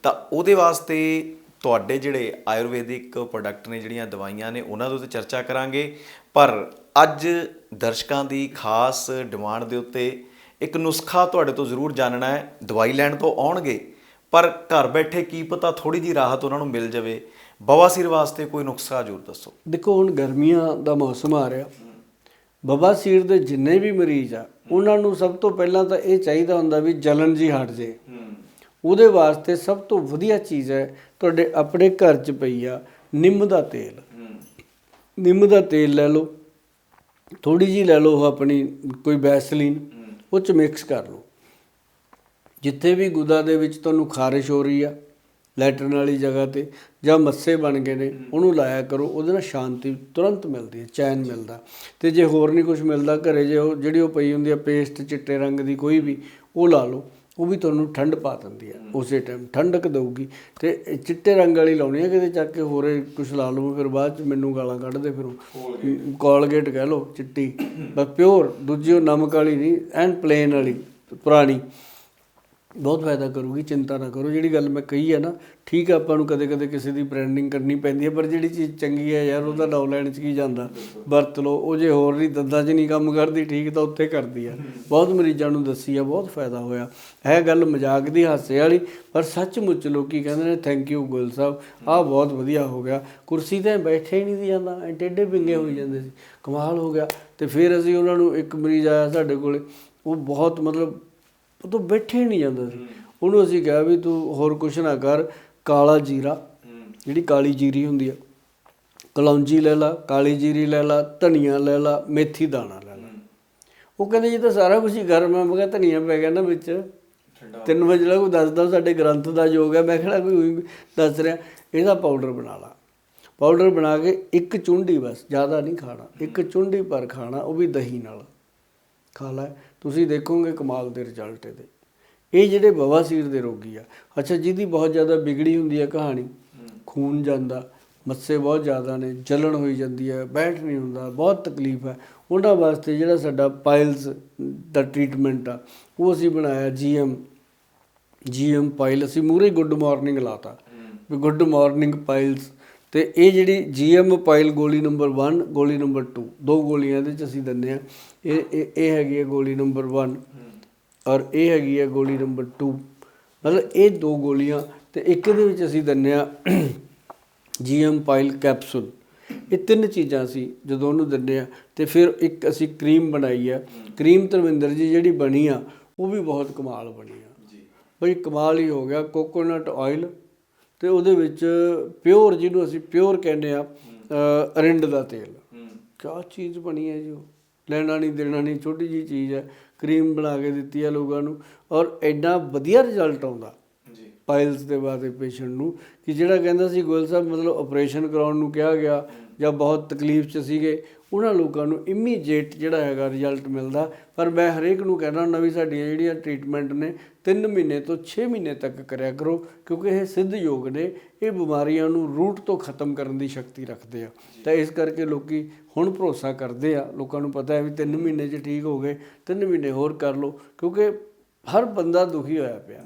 ਤਾਂ ਉਹਦੇ ਵਾਸਤੇ ਤੁਹਾਡੇ ਜਿਹੜੇ ਆਯੁਰਵੈਦਿਕ ਪ੍ਰੋਡਕਟ ਨੇ, ਜਿਹੜੀਆਂ ਦਵਾਈਆਂ ਨੇ, ਉਹਨਾਂ ਦੇ ਉੱਤੇ ਚਰਚਾ ਕਰਾਂਗੇ। ਪਰ ਅੱਜ ਦਰਸ਼ਕਾਂ ਦੀ ਖਾਸ ਡਿਮਾਂਡ ਦੇ ਉੱਤੇ ਇੱਕ ਨੁਸਖਾ ਤੁਹਾਡੇ ਤੋਂ ਜ਼ਰੂਰ ਜਾਣਨਾ ਹੈ। ਦਵਾਈ ਲੈਣ ਤੋਂ ਆਉਣਗੇ, ਪਰ ਘਰ ਬੈਠੇ ਕੀ ਪਤਾ ਥੋੜੀ ਜੀ ਰਾਹਤ ਉਹਨਾਂ ਨੂੰ ਮਿਲ ਜਾਵੇ। ਬਵਾਸੀਰ ਵਾਸਤੇ ਕੋਈ ਨੁਸਖਾ ਜ਼ਰੂਰ ਦੱਸੋ। ਦੇਖੋ, ਹੁਣ ਗਰਮੀਆਂ ਦਾ ਮੌਸਮ ਆ ਰਿਹਾ। ਬਵਾਸੀਰ ਦੇ ਜਿੰਨੇ ਵੀ ਮਰੀਜ਼ ਆ ਉਹਨਾਂ ਨੂੰ ਸਭ ਤੋਂ ਪਹਿਲਾਂ ਤਾਂ ਇਹ ਚਾਹੀਦਾ ਹੁੰਦਾ ਵੀ ਜਲਨ ਜੀ ਹਟ ਜੇ। ਉਹਦੇ ਵਾਸਤੇ ਸਭ ਤੋਂ ਵਧੀਆ ਚੀਜ਼ ਹੈ ਤੁਹਾਡੇ ਆਪਣੇ ਘਰ 'ਚ ਪਈ ਆ ਨਿੰਮ ਦਾ ਤੇਲ। ਨਿੰਮ ਦਾ ਤੇਲ ਲੈ ਲਓ। ਥੋੜੀ ਜੀ ਲੈ ਲਓ ਆਪਣੀ ਕੋਈ ਵੈਸਲੀਨ ਉਹ ਚ ਮਿਕਸ ਕਰ ਲਓ। ਜਿੱਥੇ ਵੀ ਗੁਦਾ ਦੇ ਵਿੱਚ ਤੁਹਾਨੂੰ ਖਾਰਿਸ਼ ਹੋ ਰਹੀ ਆ ਲੈਟਰਨ ਵਾਲੀ ਜਗ੍ਹਾ ਤੇ ਜਾਂ ਮੱਸੇ ਬਣ ਗਏ ਨੇ ਉਹਨੂੰ ਲਾਇਆ ਕਰੋ ਉਹਦੇ ਨਾਲ ਸ਼ਾਂਤੀ ਤੁਰੰਤ ਮਿਲਦੀ ਹੈ ਚੈਨ ਮਿਲਦਾ। ਤੇ ਜੇ ਹੋਰ ਨਹੀਂ ਕੁਝ ਮਿਲਦਾ ਘਰੇ ਜੇ ਉਹ ਜਿਹੜੀ ਉਹ ਪਈ ਹੁੰਦੀ ਆ ਪੇਸਟ ਚਿੱਟੇ ਰੰਗ ਦੀ ਕੋਈ ਵੀ ਉਹ ਲਾ ਲਓ ਉਹ ਵੀ ਤੁਹਾਨੂੰ ਠੰਡ ਪਾ ਦਿੰਦੀ ਆ ਉਸੇ ਟਾਈਮ ਠੰਡਕ ਦਊਗੀ। ਤੇ ਚਿੱਟੇ ਰੰਗ ਵਾਲੀ ਲਾਉਣੀ ਆ ਕਿਤੇ ਚੱਕ ਕੇ ਹੋਰੇ ਕੁਝ ਲਾ ਲਓ ਫਿਰ ਬਾਅਦ ਚ ਮੈਨੂੰ ਗਾਲਾਂ ਕੱਢਦੇ ਫਿਰ ਕੋਲਗੇਟ ਕਹਿ ਲਓ ਚਿੱਟੀ। ਬਸ ਪਿਓਰ ਦੂਜੀ ਉਹ ਨਮਕ ਵਾਲੀ ਨਹੀਂ ਐਨ ਪਲੇਨ ਵਾਲੀ ਪੁਰਾਣੀ। ਬਹੁਤ ਫਾਇਦਾ ਕਰੂਗੀ, ਚਿੰਤਾ ਨਾ ਕਰੋ। ਜਿਹੜੀ ਗੱਲ ਮੈਂ ਕਹੀ ਹੈ ਨਾ, ਠੀਕ ਆ, ਆਪਾਂ ਨੂੰ ਕਦੇ ਕਦੇ ਕਿਸੇ ਦੀ ਬ੍ਰਾਂਡਿੰਗ ਕਰਨੀ ਪੈਂਦੀ ਹੈ, ਪਰ ਜਿਹੜੀ ਚੀਜ਼ ਚੰਗੀ ਹੈ ਯਾਰ, ਉਹਦਾ ਨਾਮ ਲੈਣ ਚ ਕੀ ਜਾਂਦਾ? ਵਰਤ ਲਓ, ਉਹ ਜੇ ਹੋਰ ਨਹੀਂ, ਦੰਦਾਂ 'ਚ ਨਹੀਂ ਕੰਮ ਕਰਦੀ, ਠੀਕ ਤਾਂ ਉੱਥੇ ਕਰਦੀ ਆ। ਬਹੁਤ ਮਰੀਜ਼ਾਂ ਨੂੰ ਦੱਸੀ ਆ, ਬਹੁਤ ਫਾਇਦਾ ਹੋਇਆ। ਇਹ ਗੱਲ ਮਜ਼ਾਕ ਦੀ, ਹਾਸੇ ਵਾਲੀ, ਪਰ ਸੱਚਮੁੱਚ ਲੋਕੀ ਕਹਿੰਦੇ ਨੇ ਥੈਂਕ ਯੂ ਗੁਲ ਸਾਹਿਬ। ਆਹ ਬਹੁਤ ਵਧੀਆ ਹੋ ਗਿਆ। ਕੁਰਸੀ ਤੇ ਬੈਠੇ ਹੀ ਨਹੀਂ ਸੀ ਜਾਂਦਾ, ਐਂ ਟੇਢੇ ਪਿੰਗੇ ਹੋਈ ਜਾਂਦੇ ਸੀ। ਕਮਾਲ ਹੋ ਗਿਆ। ਤੇ ਫਿਰ ਅਸੀਂ ਉਹਨਾਂ ਨੂੰ ਇੱਕ ਮਰੀਜ਼ ਆਇਆ ਸਾਡੇ ਕੋਲੇ। ਉਹ ਬਹੁਤ ਮਤਲਬ ਉਹ ਤੋਂ ਬੈਠੇ ਹੀ ਨਹੀਂ ਜਾਂਦਾ ਸੀ। ਉਹਨੂੰ ਅਸੀਂ ਕਿਹਾ ਵੀ ਤੂੰ ਹੋਰ ਕੁਛ ਨਾ ਕਰ ਕਾਲਾ ਜੀਰਾ ਜਿਹੜੀ ਕਾਲੀ ਜੀਰੀ ਹੁੰਦੀ ਆ ਕਲੌਂਜੀ ਲੈ ਲਾ ਕਾਲੀ ਜੀਰੀ ਲੈ ਲਾ ਧਨੀਆ ਲੈ ਲਾ ਮੇਥੀ ਦਾਣਾ ਲੈ ਲਾ। ਉਹ ਕਹਿੰਦੇ ਜੀ ਤਾਂ ਸਾਰਾ ਕੁਝ ਹੀ ਗਰਮ ਹੈ ਮੈਂ ਕਿਹਾ ਧਨੀਆ ਪੈ ਗਿਆ ਨਾ ਵਿੱਚ। ਤਿੰਨ ਵਜੇ ਲੱਗ ਦੱਸਦਾ ਸਾਡੇ ਗ੍ਰੰਥ ਦਾ ਯੋਗ ਹੈ ਮੈਂ ਕਿਹੜਾ ਕੋਈ ਦੱਸ ਰਿਹਾ ਇਹਦਾ ਪਾਊਡਰ ਬਣਾ ਲਾ। ਪਾਊਡਰ ਬਣਾ ਕੇ ਇੱਕ ਚੁੰਡੀ ਬਸ ਜ਼ਿਆਦਾ ਨਹੀਂ ਖਾਣਾ। ਇੱਕ ਚੁੰਡੀ ਪਰ ਖਾਣਾ ਉਹ ਵੀ ਦਹੀਂ ਨਾਲ। ਖਾ ਲੈ। ਤੁਸੀਂ ਦੇਖੋਗੇ ਕਮਾਲ ਦੇ ਰਿਜ਼ਲਟ ਇਹਦੇ। ਇਹ ਜਿਹੜੇ ਬਵਾਸੀਰ ਦੇ ਰੋਗੀ ਆ। ਅੱਛਾ, ਜਿਹਦੀ ਬਹੁਤ ਜ਼ਿਆਦਾ ਵਿਗੜੀ ਹੁੰਦੀ ਹੈ ਕਹਾਣੀ। ਖੂਨ ਜਾਂਦਾ, ਮੱਸੇ ਬਹੁਤ ਜ਼ਿਆਦਾ ਨੇ, ਜਲਣ ਹੋਈ ਜਾਂਦੀ ਹੈ ਬੈਠ ਨਹੀਂ ਹੁੰਦਾ, ਬਹੁਤ ਤਕਲੀਫ ਹੈ ਉਹਨਾਂ ਵਾਸਤੇ ਜਿਹੜਾ ਸਾਡਾ ਪਾਇਲਸ ਦਾ ਟ੍ਰੀਟਮੈਂਟ ਆ, ਉਹ ਅਸੀਂ ਬਣਾਇਆ ਜੀਐਮ ਜੀਐਮ ਪਾਇਲ ਅਸੀਂ ਮੂਰੇ ਗੁੱਡ ਮਾਰਨਿੰਗ ਲਾਤਾ। ਵੀ ਗੁੱਡ ਮਾਰਨਿੰਗ ਪਾਇਲਸ ਤੇ ਇਹ ਜਿਹੜੀ ਜੀਐਮ ਪਾਇਲ ਗੋਲੀ ਨੰਬਰ 1 ਗੋਲੀ ਨੰਬਰ 2 ਦੋ ਗੋਲੀਆਂ ਇਹਦੇ ਚ ਅਸੀਂ ਦਿੰਦੇ ਆ ਇਹ ਇਹ ਹੈਗੀ ਹੈ ਗੋਲੀ ਨੰਬਰ 1 ਔਰ ਇਹ ਹੈਗੀ ਹੈ ਗੋਲੀ ਨੰਬਰ 2 ਮਤਲਬ ਇਹ ਦੋ ਗੋਲੀਆਂ ਤੇ ਇੱਕ ਦੇ ਵਿੱਚ ਅਸੀਂ ਦਿੰਦੇ ਆ ਜੀਐਮ ਪਾਇਲ ਕੈਪਸੂਲ ਇਹ ਤਿੰਨ ਚੀਜ਼ਾਂ ਸੀ ਜਦੋਂ ਉਹਨੂੰ ਦਿੰਦੇ ਆ ਤੇ ਫਿਰ ਇੱਕ ਅਸੀਂ ਕਰੀਮ ਬਣਾਈ ਆ ਕਰੀਮ ਧਰਮਿੰਦਰ ਜੀ ਜਿਹੜੀ ਬਣੀ ਆ ਉਹ ਵੀ ਬਹੁਤ ਕਮਾਲ ਬਣੀ ਆ। ਜੀ। ਬਈ ਕਮਾਲ ਹੀ ਹੋ ਗਿਆ। ਕੋਕੋਨਟ ਆਇਲ ਤੇ ਉਹਦੇ ਵਿੱਚ ਪਿਓਰ ਜਿਹਨੂੰ ਅਸੀਂ ਪਿਓਰ ਕਹਿੰਦੇ ਆ ਅਰਿੰਡ ਦਾ ਤੇਲ। ਕਿਆ ਚੀਜ਼ ਬਣੀ ਹੈ ਜੀ ਉਹ? ਲੈਣਾ ਨਹੀਂ ਦੇਣਾ ਨਹੀਂ ਛੋਟੀ ਜੀ ਚੀਜ਼ ਹੈ। ਕਰੀਮ ਬਣਾ ਕੇ ਦਿੱਤੀ ਹੈ ਲੋਕਾਂ ਨੂੰ ਔਰ ਐਡਾ ਵਧੀਆ ਰਿਜ਼ਲਟ ਆਉਂਦਾ। ਜੀ। ਪਾਇਲਸ ਦੇ ਬਾਅਦ ਪੇਸ਼ੈਂਟ ਨੂੰ ਕਿ ਜਿਹੜਾ ਕਹਿੰਦਾ ਸੀ ਗੋਇਲ ਸਾਹਿਬ ਮਤਲਬ ਆਪਰੇਸ਼ਨ ਕਰਾਉਣ ਨੂੰ ਕਿਹਾ ਗਿਆ ਜਾਂ ਬਹੁਤ ਤਕਲੀਫ 'ਚ ਸੀਗੇ ਉਹਨਾਂ ਲੋਕਾਂ ਨੂੰ ਇਮੀਡੀਏਟ ਜਿਹੜਾ ਹੈਗਾ ਰਿਜ਼ਲਟ ਮਿਲਦਾ। ਪਰ ਮੈਂ ਹਰੇਕ ਨੂੰ ਕਹਿਣਾ ਹੁੰਦਾ ਵੀ ਸਾਡੀਆਂ ਜਿਹੜੀਆਂ ਟ੍ਰੀਟਮੈਂਟ ਨੇ 3 ਮਹੀਨੇ ਤੋਂ 6 ਮਹੀਨੇ ਤੱਕ ਕਰਿਆ ਕਰੋ ਕਿਉਂਕਿ ਇਹ ਸਿੱਧ ਯੋਗ ਨੇ। ਇਹ ਬਿਮਾਰੀਆਂ ਨੂੰ ਰੂਟ ਤੋਂ ਖਤਮ ਕਰਨ ਦੀ ਸ਼ਕਤੀ ਰੱਖਦੇ ਆ। ਤਾਂ ਇਸ ਕਰਕੇ ਲੋਕੀ ਹੁਣ ਭਰੋਸਾ ਕਰਦੇ ਆ। ਲੋਕਾਂ ਨੂੰ ਪਤਾ ਹੈ ਵੀ 3 ਮਹੀਨੇ 'ਚ ਠੀਕ ਹੋ ਗਏ 3 ਮਹੀਨੇ ਹੋਰ ਕਰ ਲਓ ਕਿਉਂਕਿ ਹਰ ਬੰਦਾ ਦੁਖੀ ਹੋਇਆ ਪਿਆ।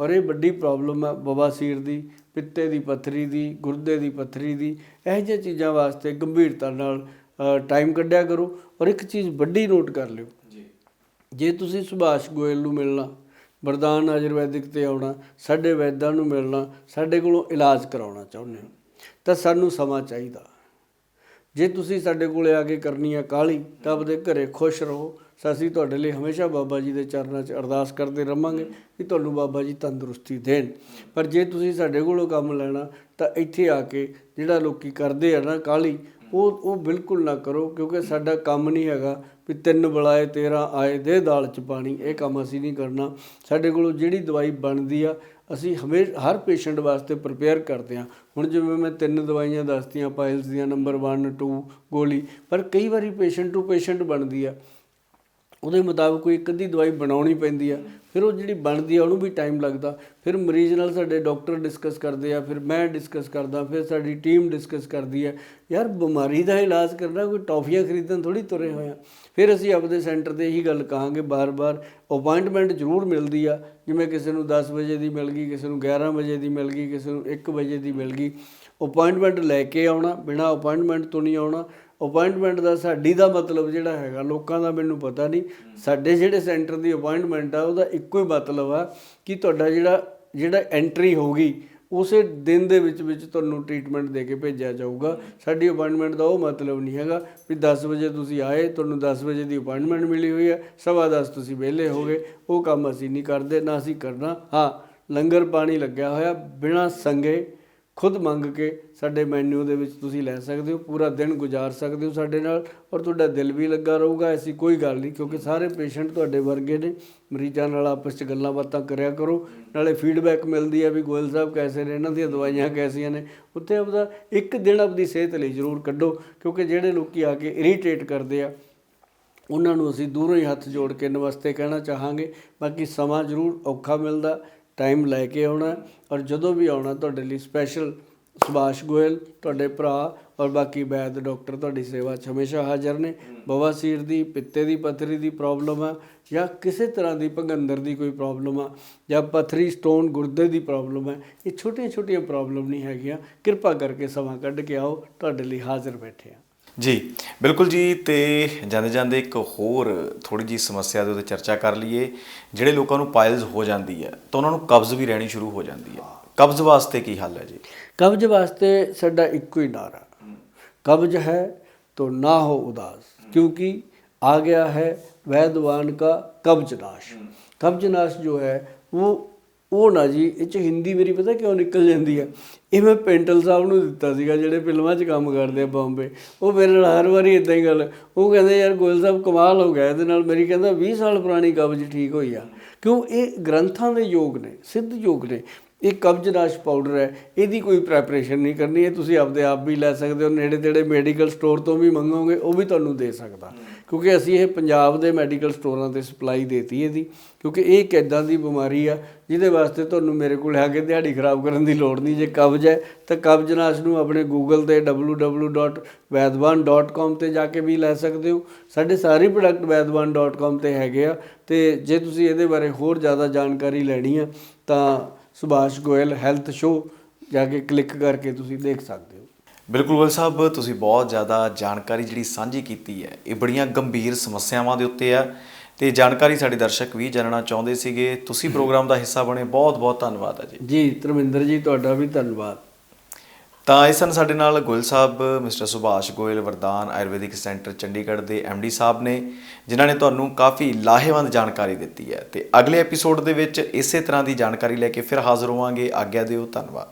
ਔਰ ਇਹ ਵੱਡੀ ਪ੍ਰੋਬਲਮ ਹੈ ਬਵਾਸੀਰ ਦੀ ਪਿੱਤੇ ਦੀ ਪੱਥਰੀ ਦੀ ਗੁਰਦੇ ਦੀ ਪੱਥਰੀ ਦੀ। ਇਹੋ ਜਿਹੀਆਂ ਚੀਜ਼ਾਂ ਵਾਸਤੇ ਗੰਭੀਰਤਾ ਨਾਲ ਟਾਈਮ ਕੱਢਿਆ ਕਰੋ ਔਰ ਇੱਕ ਚੀਜ਼ ਵੱਡੀ ਨੋਟ ਕਰ ਲਿਓ। ਜੀ। ਜੇ ਤੁਸੀਂ ਸੁਭਾਸ਼ ਗੋਇਲ ਨੂੰ ਮਿਲਣਾ ਵਰਦਾਨ ਆਯੁਰਵੈਦਿਕ ਤੇ ਆਉਣਾ ਸਾਡੇ ਵੈਦਾਂ ਨੂੰ ਮਿਲਣਾ ਸਾਡੇ ਕੋਲੋਂ ਇਲਾਜ ਕਰਾਉਣਾ ਚਾਹੁੰਦੇ ਹੋ ਤਾਂ ਸਾਨੂੰ ਸਮਾਂ ਚਾਹੀਦਾ। ਜੇ ਤੁਸੀਂ ਸਾਡੇ ਕੋਲੇ ਆ ਕੇ ਕਰਨੀ ਆ ਕਾਲੀ ਤਾਂ ਆਪਦੇ ਘਰੇ ਖੁਸ਼ ਰਹੋ। ਅਸੀਂ ਤੁਹਾਡੇ ਲਈ ਹਮੇਸ਼ਾ ਬਾਬਾ ਜੀ ਦੇ ਚਰਨਾਂ 'ਚ ਅਰਦਾਸ ਕਰਦੇ ਰਵਾਂਗੇ ਕਿ ਤੁਹਾਨੂੰ ਬਾਬਾ ਜੀ ਤੰਦਰੁਸਤੀ ਦੇਣ। ਪਰ ਜੇ ਤੁਸੀਂ ਸਾਡੇ ਕੋਲੋਂ ਕੰਮ ਲੈਣਾ ਤਾਂ ਇੱਥੇ ਆ ਕੇ ਜਿਹੜਾ ਲੋਕੀ ਕਰਦੇ ਆ ਨਾ ਕਾਲੀ ਉਹ ਉਹ ਬਿਲਕੁਲ ਨਾ ਕਰੋ, ਕਿਉਂਕਿ ਸਾਡਾ ਕੰਮ ਨਹੀਂ ਹੈਗਾ ਵੀ ਤਿੰਨ ਬੁਲਾਏ ਤੇਰਾ ਆਏ ਦੇ ਦਾਲ ਚ ਪਾਣੀ, ਇਹ ਕੰਮ ਅਸੀਂ ਨਹੀਂ ਕਰਨਾ। ਸਾਡੇ ਕੋਲੋਂ ਜਿਹੜੀ ਦਵਾਈ ਬਣਦੀ ਆ, ਅਸੀਂ ਹਮੇਸ਼ਾ, ਹਰ ਪੇਸ਼ੈਂਟ ਵਾਸਤੇ ਪ੍ਰਿਪੇਅਰ ਕਰਦੇ ਹਾਂ ਹੁਣ ਜਿਵੇਂ ਮੈਂ ਤਿੰਨ ਦਵਾਈਆਂ ਦੱਸਤੀਆਂ ਪਾਇਲਸ ਦੀਆਂ ਨੰਬਰ 1 2 ਗੋਲੀ, ਪਰ ਕਈ ਵਾਰੀ ਪੇਸ਼ੈਂਟ ਟੂ ਪੇਸ਼ੈਂਟ ਬਣਦੀ ਆ। ਉਹਦੇ ਮੁਤਾਬਕ ਕੋਈ ਇੱਕ ਅੱਧੀ ਦਵਾਈ ਬਣਾਉਣੀ ਪੈਂਦੀ ਆ, ਫਿਰ ਉਹ ਜਿਹੜੀ ਬਣਦੀ ਆ, ਉਹਨੂੰ ਵੀ ਟਾਈਮ ਲੱਗਦਾ। ਫਿਰ ਮਰੀਜ਼ ਨਾਲ ਸਾਡੇ ਡਾਕਟਰ ਡਿਸਕਸ ਕਰਦੇ ਆ, ਫਿਰ ਮੈਂ ਡਿਸਕਸ ਕਰਦਾ, ਫਿਰ ਸਾਡੀ ਟੀਮ ਡਿਸਕਸ ਕਰਦੀ ਆ। ਯਾਰ ਬਿਮਾਰੀ ਦਾ ਇਲਾਜ ਕਰਨਾ, ਕੋਈ ਟੌਫੀਆਂ ਖਰੀਦਣ ਥੋੜੀ ਤੁਰੇ ਹੋਏ ਆ। ਫਿਰ ਅਸੀਂ ਆਪਦੇ ਸੈਂਟਰ ਤੇ ਇਹੀ ਗੱਲ ਕਹਾਂਗੇ ਬਾਰ-ਬਾਰ ਅਪਾਇੰਟਮੈਂਟ ਜ਼ਰੂਰ ਮਿਲਦੀ ਆ। ਜਿਵੇਂ ਕਿਸੇ ਨੂੰ 10 ਵਜੇ ਦੀ ਮਿਲ ਗਈ, ਕਿਸੇ ਨੂੰ 11 ਵਜੇ ਦੀ ਮਿਲ ਗਈ, ਕਿਸੇ ਨੂੰ 1 ਵਜੇ ਦੀ ਮਿਲ ਗਈ। ਅਪਾਇੰਟਮੈਂਟ ਲੈ ਕੇ ਆਉਣਾ, ਬਿਨਾ ਅਪਾਇੰਟਮੈਂਟ ਤੋਂ ਨਹੀਂ ਆਉਣਾ। ਅਪਾਇੰਟਮੈਂਟ ਦਾ ਸਾਡੀ ਦਾ ਮਤਲਬ ਜਿਹੜਾ ਹੈਗਾ, ਲੋਕਾਂ ਦਾ ਮੈਨੂੰ ਪਤਾ ਨਹੀਂ। ਸਾਡੇ ਜਿਹੜੇ ਸੈਂਟਰ ਦੀ ਅਪਾਇੰਟਮੈਂਟ ਆ, ਉਹਦਾ ਇੱਕੋ ਹੀ ਮਤਲਬ ਆ ਕਿ ਤੁਹਾਡਾ ਜਿਹੜਾ ਜਿਹੜਾ ਐਂਟਰੀ ਹੋਗੀ ਉਸੇ ਦਿਨ ਦੇ ਵਿੱਚ ਵਿੱਚ ਤੁਹਾਨੂੰ ਟ੍ਰੀਟਮੈਂਟ ਦੇ ਕੇ ਭੇਜਿਆ ਜਾਊਗਾ। ਸਾਡੀ ਅਪਾਇੰਟਮੈਂਟ ਦਾ ਉਹ ਮਤਲਬ ਨਹੀਂ ਹੈਗਾ ਵੀ 10 ਵਜੇ ਤੁਸੀਂ ਆਏ, ਤੁਹਾਨੂੰ 10 ਵਜੇ ਦੀ ਅਪਾਇੰਟਮੈਂਟ ਮਿਲੀ ਹੋਈ ਹੈ ਸਵਾ 10 ਤੁਸੀਂ ਵਿਹਲੇ ਹੋਗੇ, ਉਹ ਕੰਮ ਅਸੀਂ ਨਹੀਂ ਕਰਦੇ, ਨਾ ਅਸੀਂ ਕਰਨਾ। ਹਾਂ, ਲੰਗਰ ਪਾਣੀ ਲੱਗਿਆ ਹੋਇਆ, ਬਿਨਾਂ ਸੰਗੇ ਖੁਦ ਮੰਗ ਕੇ ਸਾਡੇ ਮੈਨੂ ਦੇ ਵਿੱਚ ਤੁਸੀਂ ਲੈ ਸਕਦੇ ਹੋ, ਪੂਰਾ ਦਿਨ ਗੁਜ਼ਾਰ ਸਕਦੇ ਹੋ ਸਾਡੇ ਨਾਲ ਔਰ ਤੁਹਾਡਾ ਦਿਲ ਵੀ ਲੱਗਾ ਰਹੂਗਾ, ਐਸੀ ਕੋਈ ਗੱਲ ਨਹੀਂ ਕਿਉਂਕਿ ਸਾਰੇ ਪੇਸ਼ੈਂਟ ਤੁਹਾਡੇ ਵਰਗੇ ਨੇ। ਮਰੀਜ਼ਾਂ ਨਾਲ ਆਪਸ 'ਚ ਗੱਲਾਂ ਬਾਤਾਂ ਕਰਿਆ ਕਰੋ, ਨਾਲੇ ਫੀਡਬੈਕ ਮਿਲਦੀ ਹੈ ਵੀ ਗੋਇਲ ਸਾਹਿਬ ਕੈਸੇ ਨੇ, ਇਹਨਾਂ ਦੀਆਂ ਦਵਾਈਆਂ ਕੈਸੀਆਂ ਨੇ। ਉੱਥੇ ਆਪਦਾ ਇੱਕ ਦਿਨ ਆਪਦੀ ਸਿਹਤ ਲਈ ਜ਼ਰੂਰ ਕੱਢੋ ਕਿਉਂਕਿ ਜਿਹੜੇ ਲੋਕੀ ਆ ਕੇ ਇਰੀਟੇਟ ਕਰਦੇ ਆ, ਉਹਨਾਂ ਨੂੰ ਅਸੀਂ ਦੂਰੋਂ ਹੀ ਹੱਥ ਜੋੜ ਕੇ ਨਮਸਤੇ ਕਹਿਣਾ ਚਾਹਾਂਗੇ। ਬਾਕੀ ਸਮਾਂ ਜ਼ਰੂਰ ਔਖਾ ਮਿਲਦਾ। ਟਾਈਮ ਲੈ ਕੇ ਆਉਣਾ ਔਰ ਜਦੋਂ ਵੀ ਆਉਣਾ ਤੁਹਾਡੇ ਲਈ ਸਪੈਸ਼ਲ ਸੁਭਾਸ਼ ਗੋਇਲ, ਤੁਹਾਡੇ ਭਰਾ ਔਰ ਬਾਕੀ ਵੈਦ ਡਾਕਟਰ ਤੁਹਾਡੀ ਸੇਵਾ 'ਚ ਹਮੇਸ਼ਾ ਹਾਜ਼ਰ ਨੇ। ਬਵਾਸੀਰ ਦੀ, ਪਿੱਤੇ ਦੀ, ਪੱਥਰੀ ਦੀ ਪ੍ਰੋਬਲਮ ਆ ਜਾਂ ਕਿਸੇ ਤਰ੍ਹਾਂ ਦੀ ਭਗੰਦਰ ਦੀ ਕੋਈ ਪ੍ਰੋਬਲਮ ਆ ਜਾਂ ਪੱਥਰੀ ਸਟੋਨ ਗੁਰਦੇ ਦੀ ਪ੍ਰੋਬਲਮ ਹੈ ਇਹ ਛੋਟੀਆਂ ਛੋਟੀਆਂ ਪ੍ਰੋਬਲਮ ਨਹੀਂ ਹੈਗੀਆਂ। ਕਿਰਪਾ ਕਰਕੇ ਸਮਾਂ ਕੱਢ ਕੇ ਆਓ, ਤੁਹਾਡੇ ਲਈ ਹਾਜ਼ਰ ਬੈਠੇ ਆ। ਜੀ ਬਿਲਕੁਲ ਜੀ ਤੇ ਜਾਂਦੇ ਜਾਂਦੇ ਇੱਕ ਹੋਰ ਥੋੜੀ ਜੀ ਸਮੱਸਿਆ ਦੇ ਉੱਤੇ ਚਰਚਾ ਕਰ ਲਈਏ ਜਿਹੜੇ ਲੋਕਾਂ ਨੂੰ ਪਾਇਲਸ ਹੋ ਜਾਂਦੀ ਹੈ ਤਾਂ ਉਹਨਾਂ ਨੂੰ ਕਬਜ਼ ਵੀ ਰਹਿਣੀ ਸ਼ੁਰੂ ਹੋ ਜਾਂਦੀ ਹੈ ਕਬਜ਼ ਵਾਸਤੇ ਕੀ ਹੱਲ ਹੈ ਜੀ ਕਬਜ਼ ਵਾਸਤੇ ਸਾਡਾ ਇੱਕੋ ਹੀ ਨਾਰਾ कब्ज है तो ना हो उदास क्योंकि आ गया है वैदवान का कब्ज नाश कब्ज नाश जो है वो ਉਹ ਨਾ ਜੀ, ਇਹ ਚ ਹਿੰਦੀ ਮੇਰੀ ਪਤਾ ਕਿਉਂ ਨਿਕਲ ਜਾਂਦੀ ਆ? ਇਹ ਮੈਂ ਪੈਂਟਲ ਸਾਹਿਬ ਨੂੰ ਦਿੱਤਾ ਸੀਗਾ, ਜਿਹੜੇ ਫਿਲਮਾਂ 'ਚ ਕੰਮ ਕਰਦੇ ਆ ਬੰਬੇ। ਉਹ ਮੇਰੇ ਨਾਲ ਹਰ ਵਾਰੀ ਇਦਾਂ ਹੀ ਗੱਲ, ਉਹ ਕਹਿੰਦੇ ਯਾਰ ਗੋਇਲ ਸਾਹਿਬ ਕਮਾਲ ਹੋ ਗਿਆ, ਇਹਦੇ ਨਾਲ ਮੇਰੀ ਕਹਿੰਦਾ 20 ਸਾਲ ਪੁਰਾਣੀ ਕਬਜ਼ ਠੀਕ ਹੋਈ ਆ। ਕਿਉਂ? ਇਹ ਗ੍ਰੰਥਾਂ ਦੇ ਯੋਗ ਨੇ, ਸਿੱਧ ਯੋਗ ਨੇ। ਇਹ ਕਬਜ਼ਨਾਸ਼ ਪਾਊਡਰ ਹੈ, ਇਹਦੀ ਕੋਈ ਪ੍ਰੈਪਰੇਸ਼ਨ ਨਹੀਂ ਕਰਨੀ, ਇਹ ਤੁਸੀਂ ਆਪਦੇ ਆਪ ਵੀ ਲੈ ਸਕਦੇ ਹੋ, ਨੇੜੇ ਤੇੜੇ ਮੈਡੀਕਲ ਸਟੋਰ ਤੋਂ ਵੀ ਮੰਗੋਗੇ, ਉਹ ਵੀ ਤੁਹਾਨੂੰ ਦੇ ਸਕਦਾ। ਕਿਉਂਕਿ ਅਸੀਂ ਇਹ ਪੰਜਾਬ ਦੇ ਮੈਡੀਕਲ ਸਟੋਰਾਂ ਤੇ ਸਪਲਾਈ ਦੇਤੀ ਇਹਦੀ, ਕਿਉਂਕਿ ਇਹ ਇੱਕ ਇਦਾਂ ਦੀ ਬਿਮਾਰੀ ਆ, ਜਿਹਦੇ ਵਾਸਤੇ ਤੁਹਾਨੂੰ ਮੇਰੇ ਕੋਲ ਆ ਕੇ ਦਿਹਾੜੀ ਖਰਾਬ ਕਰਨ ਦੀ ਲੋੜ ਨਹੀਂ। ਜੇ ਕਬਜ਼ ਹੈ, ਤਾਂ ਕਬਜ਼ਨਾਸ਼ ਨੂੰ ਆਪਣੇ ਗੂਗਲ ਤੇ www.vaidwan.com ਤੇ ਜਾ ਕੇ ਵੀ ਲੈ ਸਕਦੇ ਹੋ। ਸਾਡੇ ਸਾਰੇ ਪ੍ਰੋਡਕਟ vaidwan.com ਤੇ ਹੈਗੇ ਆ, ਤੇ ਜੇ ਤੁਸੀਂ ਇਹਦੇ ਬਾਰੇ ਹੋਰ ਜ਼ਿਆਦਾ ਜਾਣਕਾਰੀ ਲੈਣੀ ਆ, ਤਾਂ ਸੁਭਾਸ਼ ਗੋਇਲ ਹੈਲਥ ਸ਼ੋ ਜਾ ਕੇ ਕਲਿੱਕ ਕਰਕੇ ਤੁਸੀਂ ਦੇਖ ਸਕਦੇ ਹੋ। ਬਿਲਕੁਲ ਗੋਇਲ ਸਾਹਿਬ ਤੁਸੀਂ ਬਹੁਤ ਜ਼ਿਆਦਾ ਜਾਣਕਾਰੀ ਜਿਹੜੀ ਸਾਂਝੀ ਕੀਤੀ ਹੈ ਇਹ ਬੜੀਆਂ ਗੰਭੀਰ ਸਮੱਸਿਆਵਾਂ ਦੇ ਉੱਤੇ ਆ ਤੇ ਜਾਣਕਾਰੀ ਸਾਡੇ ਦਰਸ਼ਕ ਵੀ ਜਾਣਨਾ ਚਾਹੁੰਦੇ ਸੀਗੇ। ਤੁਸੀਂ ਪ੍ਰੋਗਰਾਮ ਦਾ ਹਿੱਸਾ ਬਣੇ ਬਹੁਤ ਬਹੁਤ ਧੰਨਵਾਦ ਹੈ ਜੀ। ਜੀ ਧਰਮਿੰਦਰ ਜੀ ਤੁਹਾਡਾ ਵੀ ਧੰਨਵਾਦ। ਤਾਂ ਇਸ ਸਨ ਸਾਡੇ ਨਾਲ ਗੋਇਲ ਸਾਹਿਬ ਮਿਸਟਰ ਸੁਭਾਸ਼ ਗੋਇਲ ਵਰਦਾਨ ਆਯੁਰਵੈਦਿਕ ਸੈਂਟਰ ਚੰਡੀਗੜ੍ਹ ਦੇ ਡੀ ਸਾਹਿਬ ਨੇ ਜਿਨ੍ਹਾਂ ਨੇ ਤੁਹਾਨੂੰ ਕਾਫੀ ਲਾਹੇਵੰਦ ਜਾਣਕਾਰੀ ਦਿੱਤੀ ਹੈ। ਤੇ ਅਗਲੇ ਐਪੀਸੋਡ ਦੇ ਵਿੱਚ ਇਸੇ ਤਰ੍ਹਾਂ ਦੀ ਜਾਣਕਾਰੀ ਲੈ ਕੇ ਫਿਰ ਹਾਜ਼ਰ ਹੋਵਾਂਗੇ। ਆਗਿਆ ਦਿਓ ਧੰਨਵਾਦ।